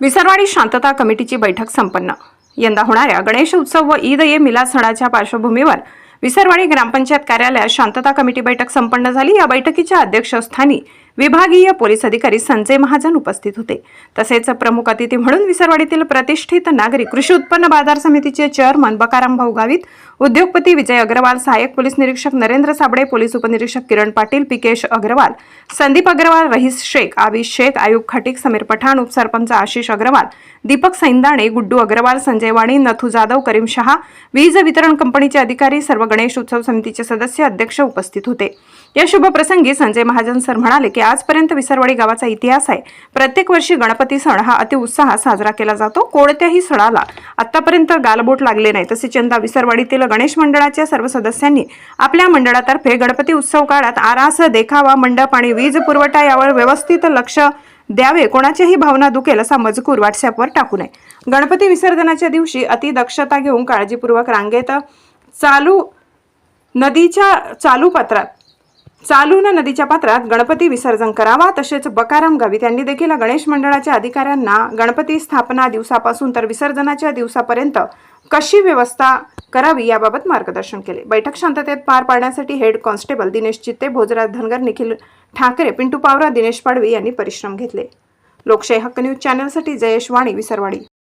विसरवाडी शांतता कमिटीची बैठक संपन्न. यंदा होणाऱ्या गणेश उत्सव व ईद ए मिलाद सणाच्या पार्श्वभूमीवर विसरवाडी ग्रामपंचायत कार्यालयात शांतता कमिटी बैठक संपन्न झाली. या बैठकीच्या अध्यक्षस्थानी विभागीय पोलीस अधिकारी संजय महाजन उपस्थित होते. तसेच प्रमुख अतिथी म्हणून विसरवाडीतील प्रतिष्ठित नागरिक कृषी उत्पन्न बाजार समितीचे चेअरमन बकाराम भाऊ गावित उद्योगपती विजय अग्रवाल सहाय्यक पोलीस निरीक्षक नरेंद्र साबळे पोलीस उपनिरीक्षक किरण पाटील पिकेश अग्रवाल संदीप अग्रवाल रहीस शेख आविश शेख आयुब खटिक समीर पठाण उपसरपंच आशिष अग्रवाल दीपक सैंदाणे गुड्डू अग्रवाल संजय वाणी नथू जाधव करीम शहा वीज वितरण कंपनीचे अधिकारी सर्व गणेश उत्सव समितीचे सदस्य अध्यक्ष उपस्थित होते. या शुभप्रसंगी संजय महाजन सर म्हणाले की आजपर्यंत विसरवाडी गावाचा इतिहास आहे. प्रत्येक वर्षी गणपती सण हा अतिउत्साहात साजरा केला जातो. कोणत्याही सणाला आतापर्यंत गालबोट लागले नाही तसेच यंदा विसरवाडीतील गणेश मंडळाच्या सर्व सदस्यांनी आपल्या मंडळातर्फे गणपती उत्सव काळात आरास देखावा मंडप आणि वीज पुरवठा यावर व्यवस्थित लक्ष द्यावे कोणाच्याही भावना दुखेल असा मजकूर व्हॉट्सअपवर टाकू नये. गणपती विसर्जनाच्या दिवशी अतिदक्षता घेऊन काळजीपूर्वक रांगेत चालू नदीच्या चालू पात्रात चालून नदीच्या पात्रात गणपती विसर्जन करावा तसेच बकाराम गावी यांनी देखील गणेश मंडळाच्या अधिकाऱ्यांना गणपती स्थापना दिवसापासून तर विसर्जनाच्या दिवसापर्यंत कशी व्यवस्था करावी याबाबत मार्गदर्शन केले. बैठक शांततेत पार पाडण्यासाठी हेड कॉन्स्टेबल दिनेश चित्ते भोजराज धनगर निखिल ठाकरे पिंटू पावरा दिनेश पाडवी यांनी परिश्रम घेतले. लोकशाही हक्क न्यूज चॅनलसाठी जयेश वाणी विसरवाडी.